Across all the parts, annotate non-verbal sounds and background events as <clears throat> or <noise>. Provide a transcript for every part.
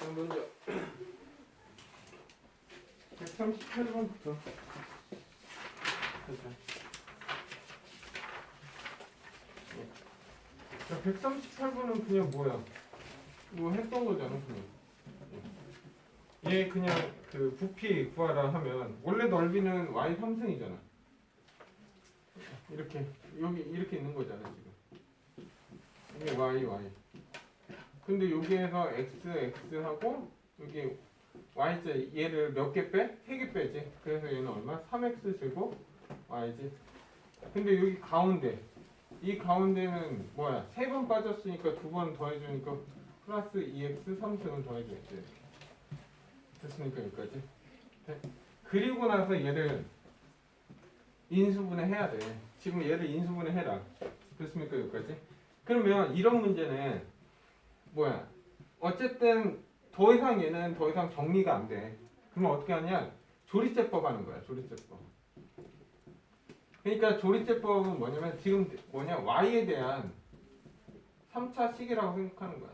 자, 먼저 138번부터 자, 138번은 그냥 뭐야? 뭐 했던 거잖아, 그냥. 얘 그냥 그 부피 구하라 하면 원래 넓이는 y 3승이잖아. 이렇게 여기 이렇게 있는 거잖아 지금. 이게 y y. 근데 여기에서 x x 하고 여기 y자 얘를 몇 개 빼? 세 개 빼지. 그래서 얘는 얼마? 3x 제곱 y지. 근데 여기 가운데 이 가운데는 뭐야? 세 번 빠졌으니까 두 번 더해주니까 플러스 2x 3승을 더해줘야지. 됐습니까 여기까지? 네. 그리고 나서 얘를 인수분해 해야 돼. 지금 얘를 인수분해 해라. 됐습니까 여기까지? 그러면 이런 문제는 뭐야? 어쨌든 더 이상 얘는 더 이상 정리가 안 돼. 그러면 어떻게 하냐? 조리제법 하는 거야. 조리제법. 그러니까 조리제법은 뭐냐면 지금 뭐냐 y에 대한 3차 식이라고 생각하는 거야.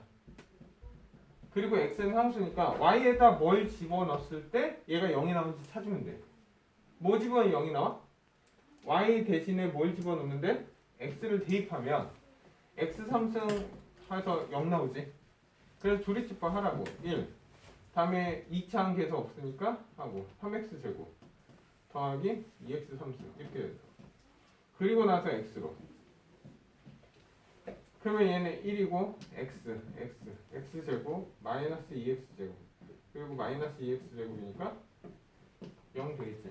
그리고 x는 상수니까 y에다 뭘 집어넣었을 때 얘가 0이 나오는지 찾으면 돼. 뭐 집어넣으면 0이 나와? y 대신에 뭘 집어넣는데 x를 대입하면 x 3승 해서 0 나오지. 그래서 조리집법 하라고. 1. 다음에 2차항 계속 없으니까 하고. 3x 제곱. 더하기 2x 3승 이렇게 돼서. 그리고 나서 x로. 그러면 얘는 1이고 x x. X 제곱 마이너스 2x 제곱. 그리고 마이너스 2x 제곱이니까 0 되겠지.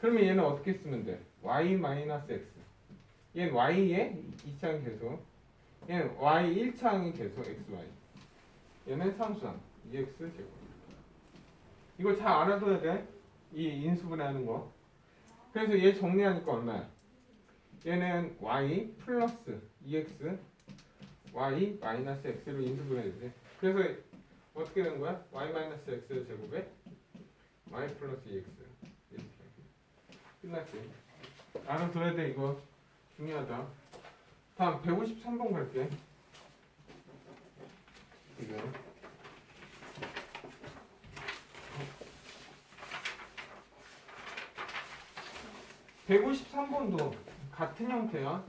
그러면 얘는 어떻게 쓰면 돼? y 마이너스 x. 얘는 y의 2차항 계속. 얘는 y 1차항이 계속 xy 얘는 상수항 2x 제곱. 이걸 잘 알아둬야 돼 이 인수분해하는 거. 그래서 얘 정리하니까 얼마야? 얘는 y 플러스 2x y 마이너스 x로 인수분해야 돼. 그래서 어떻게 되는 거야? y 마이너스 x 제곱에 y 플러스 2x 이렇게. 끝났지? 알아둬야 돼 이거. 중요하다. 다음 153번 갈게 지금 153번도 같은 형태야.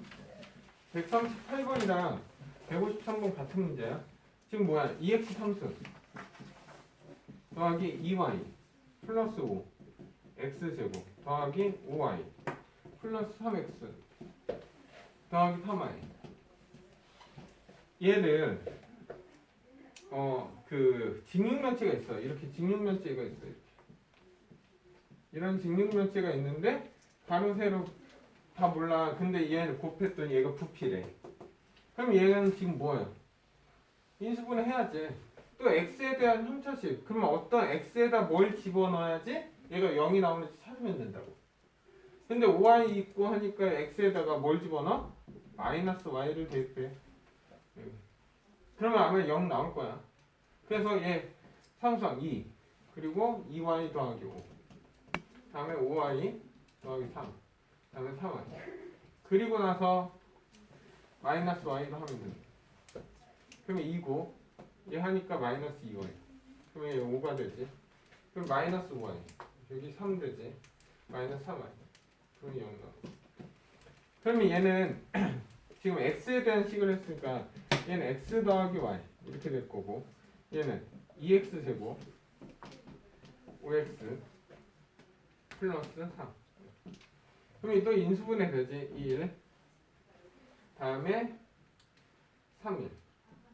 138번이랑 153번 같은 문제야. 지금 뭐야? 2x 3승 더하기 2y 플러스 5 x 제곱. 더하기 5y 플러스 3x 더하기 3y 얘를 어 그 직육면체가 있어 이렇게 직육면체가 있어 이렇게. 이런 직육면체가 있는데 가로 세로 다 몰라. 근데 얘를 곱했더니 얘가 부피래. 그럼 얘는 지금 뭐야 인수분해 해야지. 또 x에 대한 함차식. 그러면 어떤 x에다 뭘 집어넣어야지 얘가 0이 나오는지 찾으면 된다고. 근데 y 있고 하니까 x에다가 뭘 집어넣어? 마이너스 y를 대입해. 여기. 그러면 아마 0 나올 거야. 그래서 얘 상수항 2 그리고 2y 더하기 5 다음에 5y 더하기 3 다음에 3y 그리고 나서 마이너스 y로 하면 됩니다 그러면 2고 얘 하니까 마이너스 2y 그러면 얘 5가 되지. 그럼 마이너스 5y 여기 3 되지. 마이너스 3y 그러면 0 나와. 그러면 얘는 <clears throat> 지금 x에 대한 식을 했으니까 얘는 x 더하기 y 이렇게 될 거고 얘는 2x 제곱 5x 플러스 3 그럼 또 인수분해 되지 1 다음에 3일.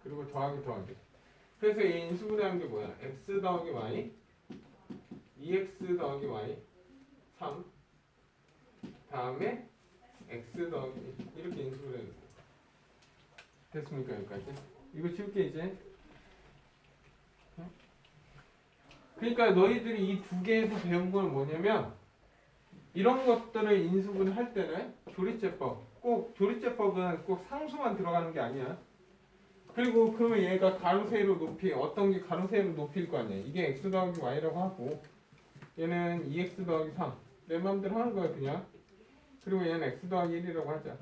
그리고 더하기 더하기. 그래서 이 인수분해한 게 뭐야? x 더하기 y 2x 더하기 y 3 다음에 x 더하기 이렇게 인수분해 됐습니까 여기까지? 이거 지울게 이제. 그러니까 너희들이 이 두 개에서 배운 건 뭐냐면 이런 것들을 인수분해 할 때는 조리제법 꼭 조리제법은 꼭 상수만 들어가는 게 아니야. 그리고 그러면 얘가 가로 세로 높이 어떤 게 가로 세로 높이일 거 아니야. 이게 x 더하기 y라고 하고 얘는 2x 더하기 3내 마음대로 하는 거야 그냥. 그리고 얘는 x 더하기 1이라고 하자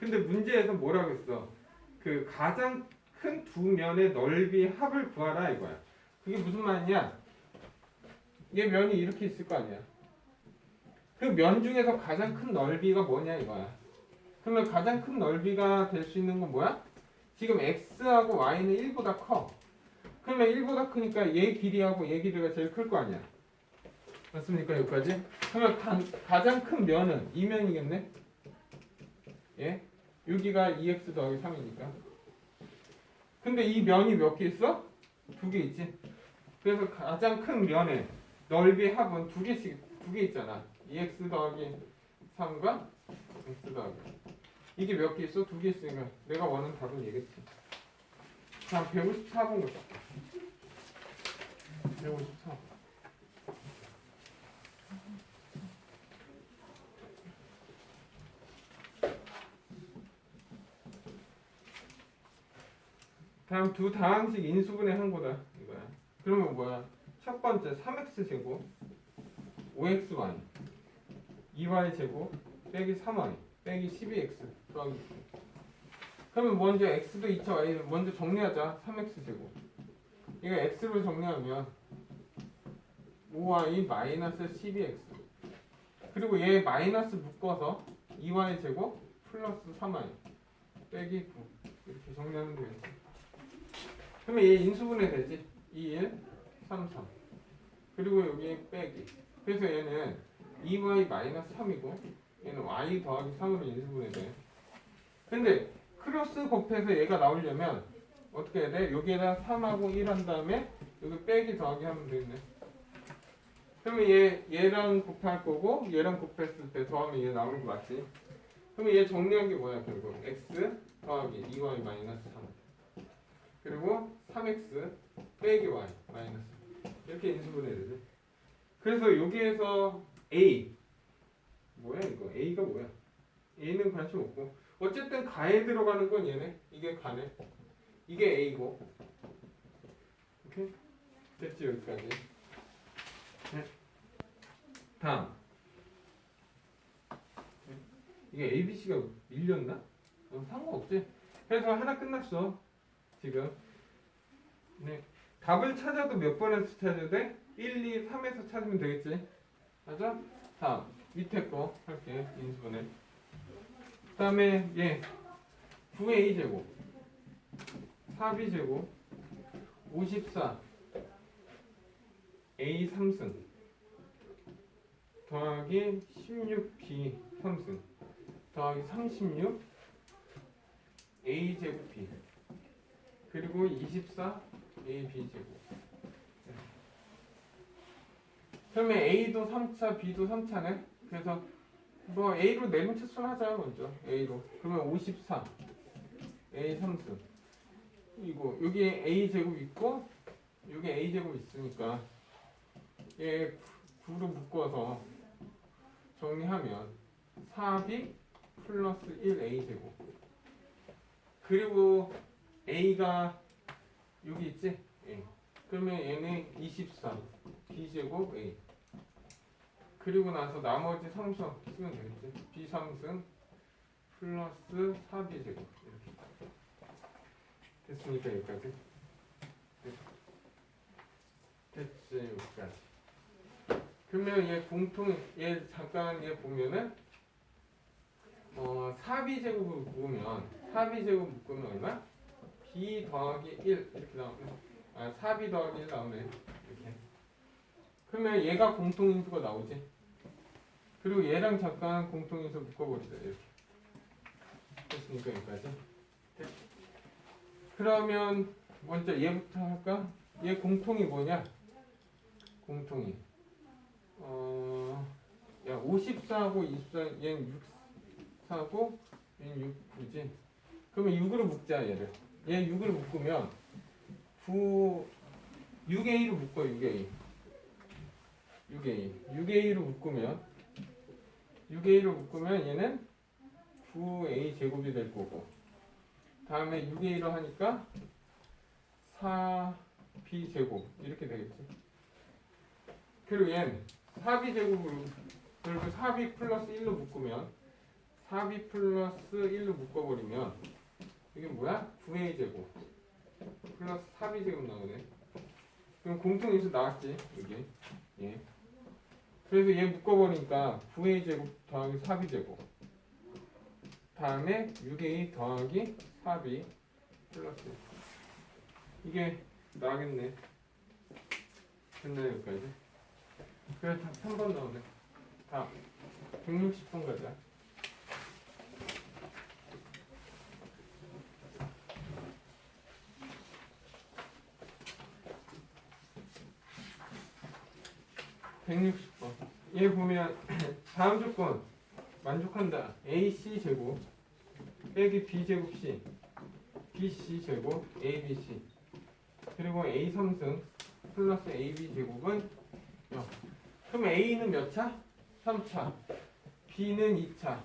근데 문제에서 뭐라고 했어 그 가장 큰 두 면의 넓이 합을 구하라 이거야. 그게 무슨 말이냐? 얘 면이 이렇게 있을 거 아니야. 그 면 중에서 가장 큰 넓이가 뭐냐 이거야. 그러면 가장 큰 넓이가 될 수 있는 건 뭐야? 지금 x하고 y는 1보다 커. 그러면 1보다 크니까 얘 길이하고 얘 길이가 제일 클 거 아니야. 맞습니까 여기까지? 그러면 가, 가장 큰 면은 이 면이겠네. 예? 여기가 2x 더하기 3이니까. 근데 이 면이 몇 개 있어? 두 개 있지. 그래서 가장 큰 면의 넓이 합은 두 개씩 두 개 있잖아. 2x 더하기 3과 x 더하기. 이게 몇 개 있어? 두 개 있으니까 내가 원하는 답은 얘겠지. 자, 154번 보자. 154. 다음 두 다항식 인수분해 한 거다 이거야. 그러면 뭐야? 첫 번째 3x 제곱 5xy 2y 제곱 빼기 3y 빼기 12x 더하기 9. 그러면 먼저 x도 2차 y를 먼저 정리하자 3x 제곱 이거 x로 정리하면 5y 마이너스 12x 그리고 얘 마이너스 묶어서 2y 제곱 플러스 3y 빼기 9 이렇게 정리하면 되겠지 그러면 얘 인수분해 되지? 2, 1, 3, 3 그리고 여기 빼기. 그래서 얘는 2y 마이너스 3이고 얘는 y 더하기 3으로 인수분해 돼. 근데 크로스 곱해서 얘가 나오려면 어떻게 해야 돼? 여기에다 3하고 1 한 다음에 여기 빼기 더하기 하면 되겠네. 그러면 얘, 얘랑 곱할 거고 얘랑 곱했을 때 더하면 얘 나오는 거 맞지? 그러면 얘 정리한 게 뭐야 결국? X 더하기 2y 마이너스 3 그리고 3x 빼기 y 마이너스 이렇게 인수분해야 되지. 그래서 여기에서 a 뭐야 이거? A가 뭐야? A는 관심 없고. 어쨌든 가에 들어가는 건 얘네. 이게 가네. 이게 a고. 오케이? 됐지 여기까지? 네. 다음. 네. 이게 abc가 밀렸나? 어, 상관없지. 그래서 하나 끝났어 지금. 네. 답을 찾아도 몇 번에서 찾아야 돼? 1, 2, 3에서 찾으면 되겠지? 맞아? 다음. 밑에 거 할게 인수분해. 그 다음에 얘 9a 제곱. 4b 제곱. 54 a 3승 더하기 16b 3승 더하기 36 a 제곱 b 그리고 24 a b 제곱. 그러면 a도 3차 b도 3차네? 그래서 뭐 a로 내림차순 하자 먼저. A로. 그러면 54 a 3승 이거 여기 a 제곱 있고 여기 a 제곱 있으니까 얘 9로 묶어서 정리하면 4b 플러스 1a 제곱. 그리고 a가 여기 있지? A. 그러면 얘는 24 b 제곱 a 그리고 나서 나머지 상수 쓰면 되겠지? b 3승 플러스 4b 제곱 이렇게 됐으니까 여기까지 됐- 됐지 여기까지 그러면 얘 공통 얘 잠깐 얘 보면은 어 4b 제곱을 묶으면 4b 제곱 묶으면 얼마? B 더하기 1 이렇게 나오네. 아 4b 더하기 1 나오네. 이렇게. 그러면 얘가 공통인수가 나오지? 그리고 얘랑 잠깐 공통인수 묶어버리자 이렇게. 됐으니까 여기까지? 됐. 그러면 먼저 얘부터 할까? 얘 공통이 뭐냐? 공통이 어, 야 54하고 24 얘는 64하고 얘는 6, 9지? 그러면 6으로 묶자 얘를 얘 6을 묶으면 9 6A로 묶어 6A 6A 6A로 묶으면 6A로 묶으면 얘는 9A 제곱이 될 거고. 다음에 6A로 하니까 4B 제곱. 이렇게 되겠지. 그리고 얘는 4B 제곱으로 그리고 4B 플러스 1로 묶으면 4B 플러스 1로 묶어버리면 이게 뭐야? 9A 제곱 플러스 4b 제곱 나오네. 그럼 공통인수 나왔지 여기. 예. 그래서 얘 묶어버리니까 9a 제곱 더하기 4b 제곱. 다음에 6a 더하기 4b 플러스. 이게 나겠네. 됐나요 여기까지? 그래 다 3번 나오네. 다음 160번 가자. 백육십 번. 얘 보면 <clears throat> 다음 조건 만족한다. AC 제곱 빼기 B 제곱 C, BC 제곱 ABC 그리고 A 3승 플러스 AB 제곱은 0. 그럼 A는 몇 차? 3차. B는 2차.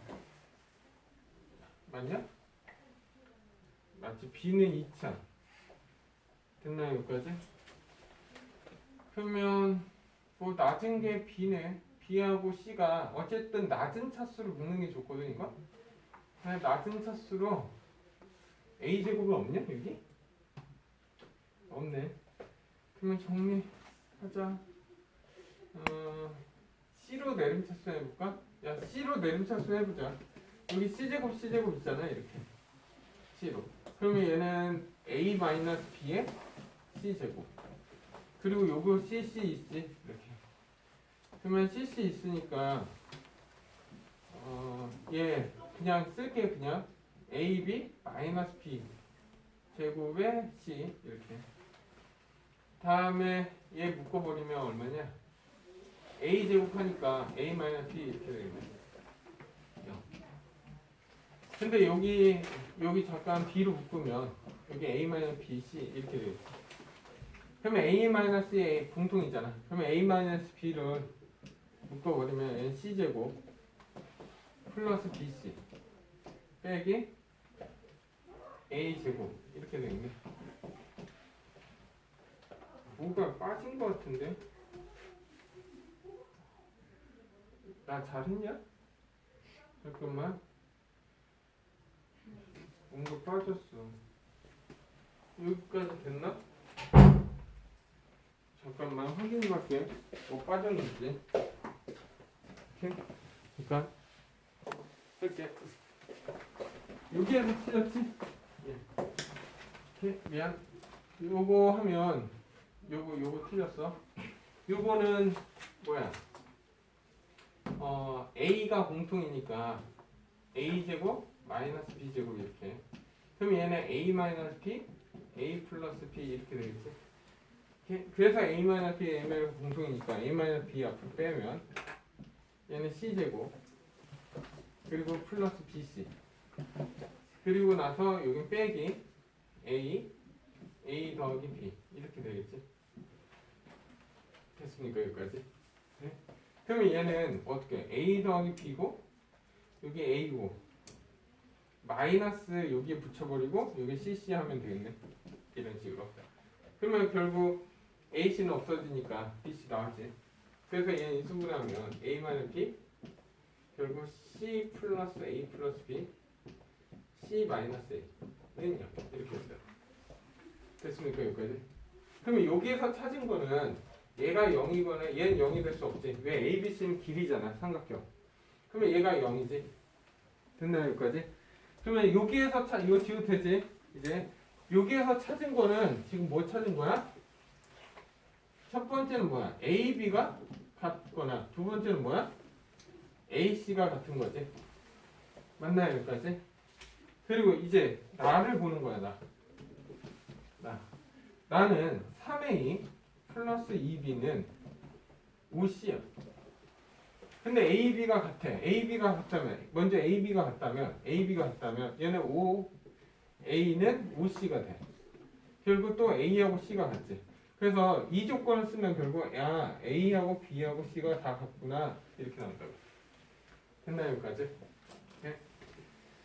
맞냐? 맞지? B는 2차. 됐나요 여기까지? 그러면 뭐 낮은 게 B네. B하고 C가 어쨌든 낮은 차수로 묶는 게 좋거든 이거. 낮은 차수로 A 제곱이 없냐 여기? 없네. 그러면 정리하자. 어, C로 내림차수 해볼까? 야 C로 내림차수 해보자. 여기 C 제곱 C 제곱 있잖아 이렇게. C로. 그러면 얘는 A 마이너스 B의 C 제곱. 그리고 요거 CC 있지. 그러면 CC 있으니까 어, 얘 그냥 쓸게 그냥 AB 마이너스 B 제곱에 C 이렇게. 다음에 얘 묶어버리면 얼마냐? A 제곱하니까 A 마이너스 B 이렇게 되겠네. 영. 근데 여기 여기 잠깐 B로 묶으면 여기 A 마이너스 B C 이렇게 되겠지. 그러면 A 마이너스 A 공통이잖아. 그러면 A 마이너스 B를 묶어버리면 N C 제곱 플러스 B C 빼기 A 제곱 이렇게 되겠네. 뭐가 빠진 것 같은데? 나 잘했냐? 잠깐만. 뭔가 빠졌어. 여기까지 됐나? 잠깐만 확인해 볼게. 뭐 빠졌는지. 이렇게. 잠깐. 쓸게. 여기에서 틀렸지? 예. 이렇게 미안. 요거 하면 요거 요거 틀렸어. 요거는 뭐야? 어 a가 공통이니까 a 제곱 마이너스 b 제곱 이렇게. 그럼 얘는 a 마이너스 b, a 플러스 b 이렇게 되겠지. 이렇게. 그래서 a 마이너스 b, a 마이너스 공통이니까 a 마이너스 b 앞으로 빼면 얘는 c 제곱 그리고 플러스 bc 그리고 나서 여기 빼기 a a 더하기 b 이렇게 되겠지. 됐습니까 여기까지? 네? 그러면 얘는 어떻게 a 더하기 b고 여기 a고 마이너스 여기에 붙여버리고 여기 cc 하면 되겠네 이런 식으로 그러면 결국 ac는 없어지니까 bc 나왔지 그래서 얘는 인수분해 하면 a 마이너스 b 결국 c 플러스 a 플러스 b c 마이너스 a는 0 이렇게 됐어요 됐습니까 여기까지? 그러면 여기에서 찾은 거는 얘가 0이거나 얘는 0이 될 수 없지. 왜 A, B, C는 길이잖아. 삼각형. 그러면 얘가 0이지. 됐나요, 여기까지? 그러면 여기에서 찾, 이거 지워도 되지? 이제 여기에서 찾은 거는 지금 뭐 찾은 거야? 첫 번째는 뭐야? A, B가 같거나 두 번째는 뭐야? A, C가 같은 거지. 맞나요, 여기까지? 그리고 이제 나를 보는 거야, 나. 나. 나는 3A 플러스 2b는 5c야. 근데 AB가 같아. AB가 같다면 먼저 AB가 같다면 AB가 같다면 얘는 5 A는 5C가 돼. 결국 또 A하고 C가 같지. 그래서 이 조건을 쓰면 결국 야 A하고 B하고 C가 다 같구나 이렇게 나온다고. 됐나요 여기까지? 네.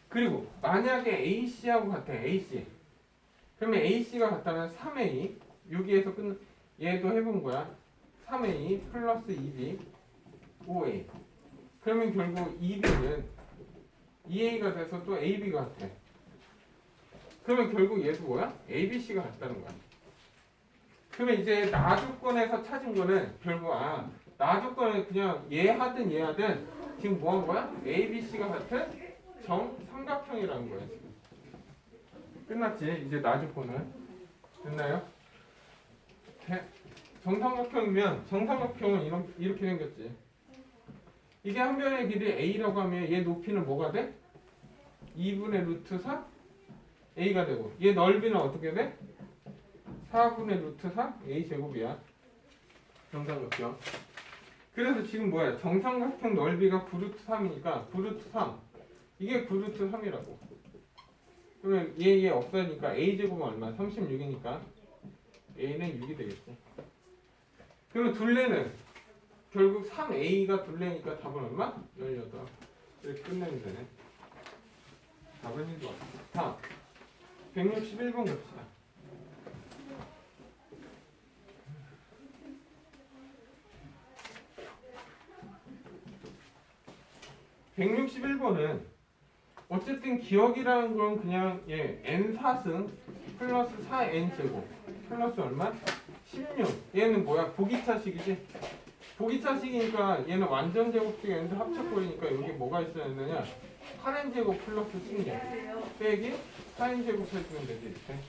그리고 만약에 AC하고 같아 AC 그러면 AC가 같다면 3A 여기에서 끝 얘도 해본 거야. 3A 플러스 2B 5A. 그러면 결국 2B는 2A가 돼서 또 AB가 같아. 그러면 결국 얘도 뭐야? ABC가 같다는 거야. 그러면 이제 나 조건에서 찾은 거는 결국 아, 나 조건에 그냥 얘 하든 얘 하든 지금 뭐 한 거야? ABC가 같은 정 삼각형이라는 거야 지금. 끝났지? 이제 나 조건은 됐나요? 대- 정삼각형이면 정삼각형은 이런, 이렇게 생겼지. 이게 한 변의 길이 a라고 하면 얘 높이는 뭐가 돼? 2분의 루트 4 a가 되고 얘 넓이는 어떻게 돼? 4분의 루트 4 a 제곱이야. 정삼각형. 그래서 지금 뭐야? 정삼각형 넓이가 9루트 3이니까 9루트 3 이게 9루트 3이라고. 그러면 얘 얘 없어지니까 a 제곱은 얼마? 36이니까 a는 6이 되겠지. 그러면 둘레는 결국 3a가 둘레니까 답은 얼마? 18. 이렇게 끝내면 되네. 답은 1번. 다음. 161번 갑시다. (161번은) 어쨌든 기억이라는 건 그냥 예 n 사승 플러스 4n 제곱 플러스 얼마? 16 얘는 뭐야? 보기차식이지? 보기차식이니까 얘는 완전 제곱식 n도 합쳐버리니까 여기 뭐가 있어야 되느냐? 8n 제곱 플러스 16 빼기 4n 제곱 해주면 되지 이렇게.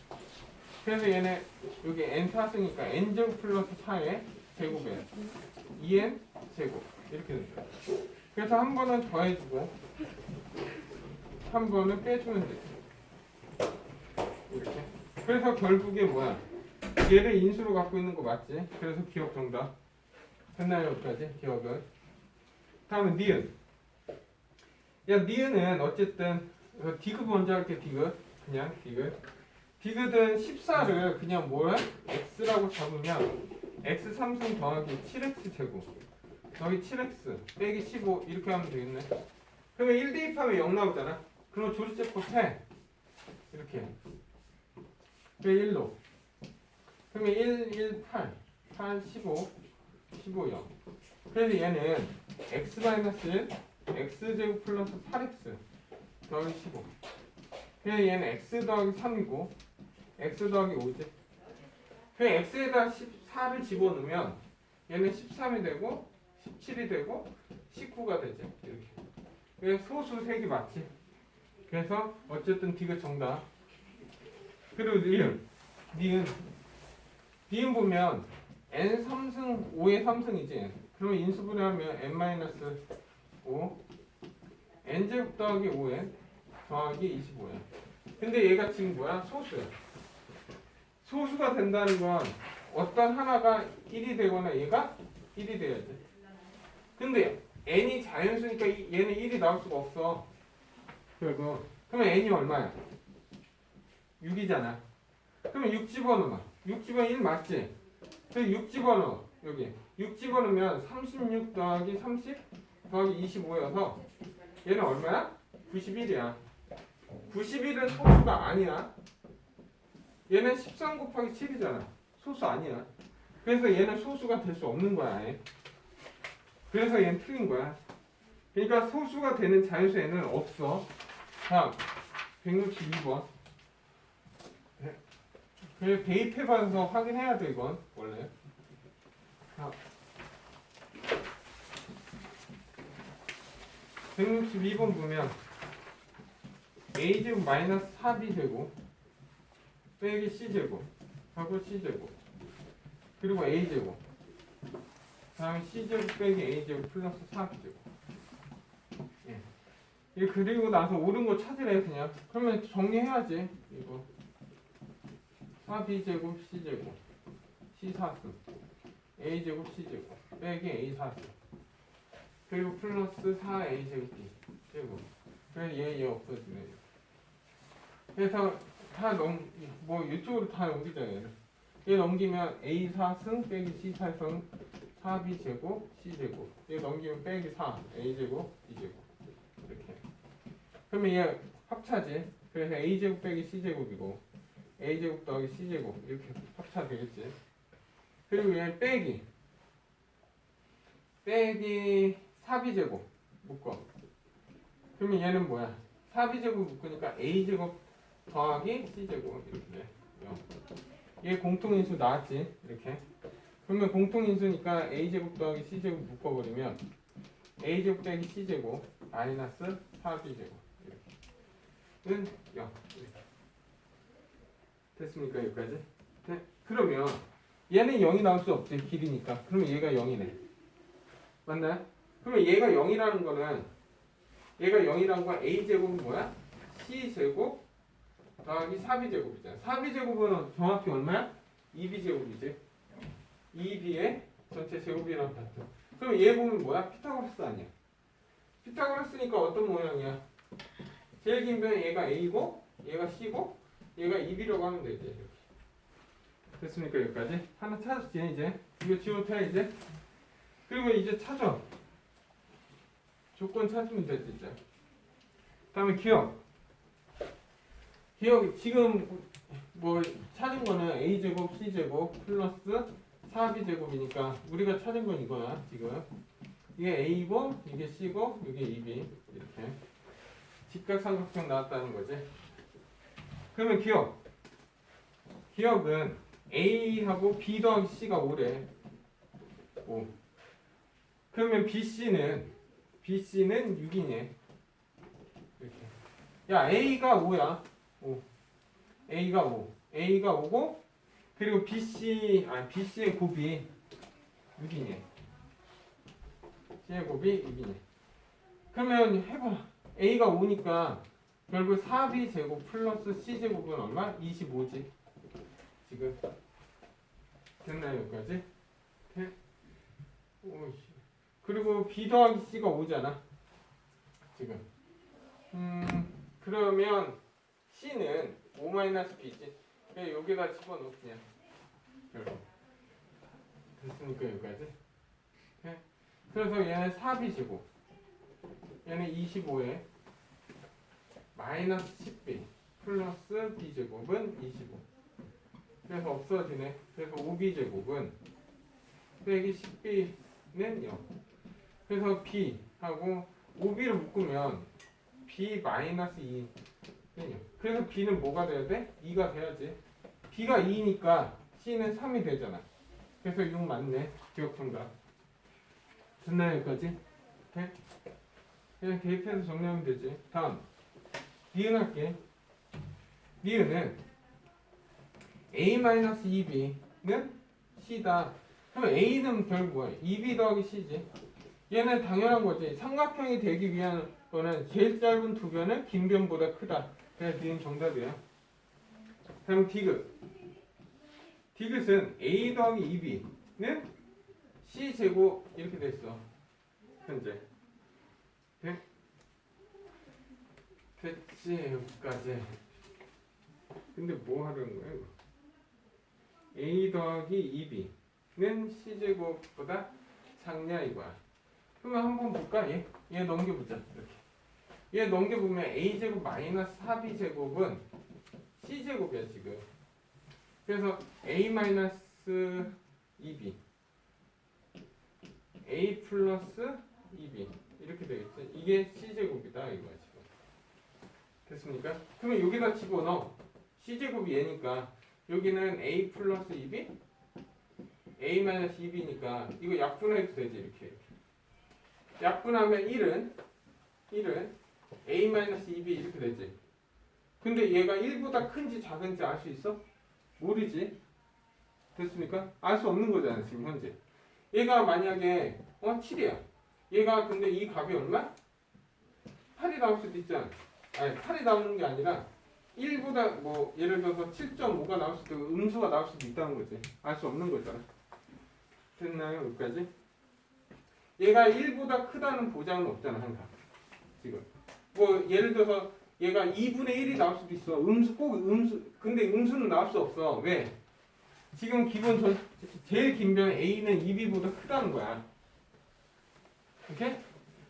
그래서 얘네 여기 n 4승이니까 n 제곱 플러스 4의 제곱에 2n 제곱 이렇게 된다 그래서 한 번은 더해주고 한 번은 빼주면 되지 이렇게. 그래서 결국에 뭐야? 얘를 인수로 갖고 있는 거 맞지? 그래서 기억 정답. 됐나요 여기까지? 기억은 다음은 니은. 야 니은은 어쨌든 어, 디귿 먼저 할게 디귿. 그냥 디귿. 디귿은 14를 그냥 뭐야? x라고 잡으면 x 3승 더하기 7x 제곱 더하기 7x 빼기 15 이렇게 하면 되겠네. 그러면 1 대입하면 0 나오잖아. 그럼 조리제법 해. 이렇게. 왜 1로. 그러면 1, 1, 8 8, 15 15, 0 그래서 얘는 x-1 x제곱 플러스 8x 더하기 15 그래서 얘는 x 더하기 3이고 x 더하기 5지. 그래서 x에다 14를 집어넣으면 얘는 13이 되고 17이 되고 19가 되지. 이렇게. 그래서 소수 색이 맞지. 그래서 어쨌든 디귿 정답. 그리고 니은. 니은. 니은 보면 n 3승 5의 3승이지. 그러면 인수분해하면 n-5 n제곱 더하기 5n 더하기 25야. 근데 얘가 지금 뭐야? 소수야. 소수가 된다는 건 어떤 하나가 1이 되거나 얘가 1이 돼야지 근데 n이 자연수니까 이- 얘는 1이 나올 수가 없어. 결국. 그러면 n이 얼마야? 6이잖아. 그러면 6 집어넣어. 6 집어 1 맞지? 그래서 6 집어넣어. 여기. 6 집어넣으면 36 더하기 30 더하기 25여서 얘는 얼마야? 91이야. 91은 소수가 아니야. 얘는 13 곱하기 7이잖아. 소수 아니야. 그래서 얘는 소수가 될 수 없는 거야. 그래서 얘는 틀린 거야. 그러니까 소수가 되는 자연수에는 없어. 다음 162번. 그래 대입해봐서 확인해야 돼 이건 원래. 자, 162번 보면 a제곱 마이너스 4b제곱 빼기 c제곱 하고 c제곱. 그리고 a제곱 다음에 c제곱 빼기 a제곱 플러스 4b제곱. 예. 이 그리고 나서 옳은 거 찾으래 그냥. 그러면 정리해야지 이거. 4b제곱 c제곱 c4승 a제곱 c제곱 빼기 a4승 그리고 플러스 4a제곱 b 제곱. 그래서 얘얘 없어지네. 그래서 다 넘, 뭐 이쪽으로 다 얘는. 얘 넘기면 a4승 빼기 c4승 4b제곱 c제곱. 얘 넘기면 빼기 4 a제곱 b제곱. 이렇게. 그러면 얘 합차지. 그래서 a제곱 빼기 c제곱이고 a제곱 더하기 c제곱. 이렇게 합차 되겠지. 그리고 얘 빼기. 빼기 4b제곱. 묶어. 그러면 얘는 뭐야? 4b제곱 묶으니까 a제곱 더하기 c제곱. 이렇게 돼. 요. 얘 공통인수 나왔지? 이렇게. 그러면 공통인수니까 a제곱 더하기 c제곱 묶어버리면 a제곱 더하기 c제곱 마이너스 4b제곱 이렇게. 는 0. 이렇게. 됐습니까 여기까지? 네. 그러면 얘는 0이 나올 수 없지 길이니까. 그러면 얘가 0이네. 맞나요? 그러면 얘가 0이라는 거는 얘가 0이라는 건 a 제곱은 뭐야? c 제곱 더하기 4b제곱이잖아. 4b제곱은 정확히 얼마야? 2b제곱이지. 2b의 전체 제곱이랑 같아. 그럼 얘 보면 뭐야? 피타고라스 아니야. 피타고라스니까 어떤 모양이야? 제일 긴 변은 얘가 a고 얘가 c고 얘가 2b라고 하면 되지. 이렇게. 됐습니까? 여기까지? 하나 찾았지 이제? 이거 지워펴 이제? 그리고 이제 찾아. 조건 찾으면 되지 이제. 다음에 기억. 기억 지금 뭐 찾은 거는 a 제곱 c 제곱 플러스 4b 제곱이니까 우리가 찾은 건 이거야 지금. 이게 a고 이게 c고 이게 2b 이렇게 직각 삼각형 나왔다는 거지. 그러면 기억. 기억은 a하고 b 더하기 c가 5래. 5. 그러면 BC는 BC는 6이네. 이렇게. 야 A가 5야. 5. A가 5. A가 5고 그리고 BC 아 BC의 곱이 6이네. C의 곱이 6이네. 그러면 해봐. A가 5니까 결국 4B 제곱 플러스 C 제곱은 얼마? 25지. 지금 됐나요 여기까지? 네. 오씨. 그리고 B 더하기 C가 5잖아. 지금. 음, 그러면 C는 5-B지. 그냥 여기다 집어넣어, 그냥. 결국. 됐습니까, 여기까지? 네. 그래서 얘는 4B시고, 얘는 25에 마이너스 10B 플러스 B제곱은 25. 그래서 없어지네. 그래서 5B제곱은 빼기 10B는 0. 그래서 B하고 5B를 묶으면 B 마이너스 2는 0. 그래서 B는 뭐가 돼야 돼? 2가 돼야지. B가 2니까 C는 3이 되잖아. 그래서 6 맞네. 기억 정답. 됐나요 여기까지? 네? 그냥 대입해서 정리하면 되지. 다음. 니은 할게. 니은은 A-2B는 C다. 그럼 A는 결국 뭐야? 2B 더하기 C지. 얘는 당연한 거지. 삼각형이 되기 위한 거는 제일 짧은 두 변은 긴 변보다 크다. 그래서 니은 정답이야. 다음 디귿. 디귿은 A 더하기 2B는 C 제곱 이렇게 됐어. 현재. 네? 됐지 여기까지. 근데 뭐 하려는 거야 이거? A 더하기 2B는 C제곱보다 작냐 이거야. 그러면 한번 볼까? 얘, 얘 넘겨보자. 이렇게. 얘 넘겨보면 A제곱 마이너스 4B제곱은 C제곱이야 지금. 그래서 A 마이너스 2B A 플러스 2B 이렇게 되겠지. 이게 C제곱이다 이거야 지금. 됐습니까? 그러면 여기다 집어넣어. C제곱이 얘니까 여기는 A 플러스 2B A 마이너스 2B니까 이거 약분해도 되지 이렇게 약분하면 1은 1은 A 마이너스 2B 이렇게 되지 근데 얘가 1보다 큰지 작은지 알 수 있어? 모르지 됐습니까? 알 수 없는 거잖아 지금 현재 얘가 만약에 어 7이야 얘가 근데 이 값이 얼마? 8이 나올 수도 있잖아 아니 8이 나오는 게 아니라 1보다 뭐 예를 들어서 7.5가 나올 수도 음수가 나올 수도 있다는 거지. 알 수 없는 거잖아. 됐나요? 여기까지? 얘가 1보다 크다는 보장은 없잖아 항상. 지금. 뭐 예를 들어서 얘가 2분의 1이 나올 수도 있어. 음수 꼭 음수. 근데 음수는 나올 수 없어. 왜? 지금 기본 전 제일 긴 변 A는 2B보다 크다는 거야. 오케이?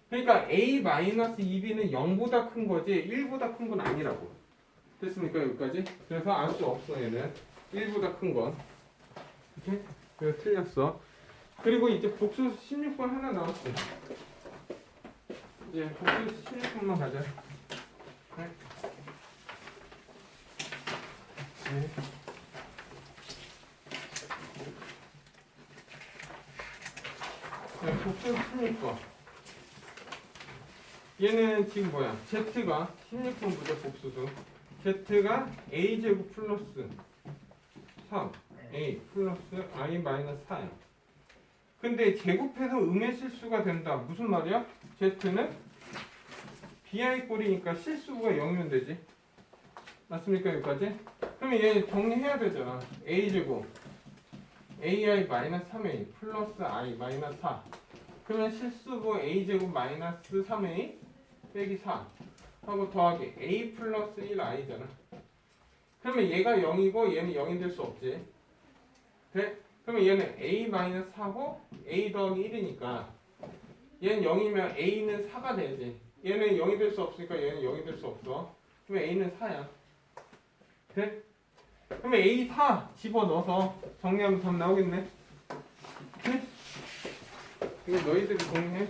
그러니까 A-2B는 0보다 큰 거지 1보다 큰 건 아니라고. 됐습니까 여기까지? 그래서 알 수 없어 얘는 1보다 큰 건. 이렇게? 그래서 틀렸어. 그리고 이제 복수 16번 하나 나왔어. 이제 복수 16번만 가자. 네. 네. 네, 복수 풀니까 얘는 지금 뭐야? Z가 16번 부자 복수수 Z가 A제곱 플러스 3 A 플러스 I 마이너스 4야 근데 제곱해서 음의 실수가 된다 무슨 말이야? Z는 BI 꼴이니까 실수가 0이면 되지? 맞습니까 여기까지? 그러면 얘 정리해야 되잖아 A제곱. AI 마이너스 3A 플러스 I 마이너스 4 그러면 실수고 A제곱 마이너스 3A 빼기 4 하고 더하기 A 플러스 1I잖아. 그러면 얘가 0이고 얘는 0이 될 수 없지. 돼? 그러면 얘는 A 마이너스 4고 A 더하기 1이니까 얘는 0이면 A는 4가 되지 얘는 0이 될 수 없으니까 얘는 0이 될 수 없어 그러면 A는 4야 돼? 그러면 A 4 집어넣어서 정리하면 답 나오겠네 네? 이거 너희들이 정리해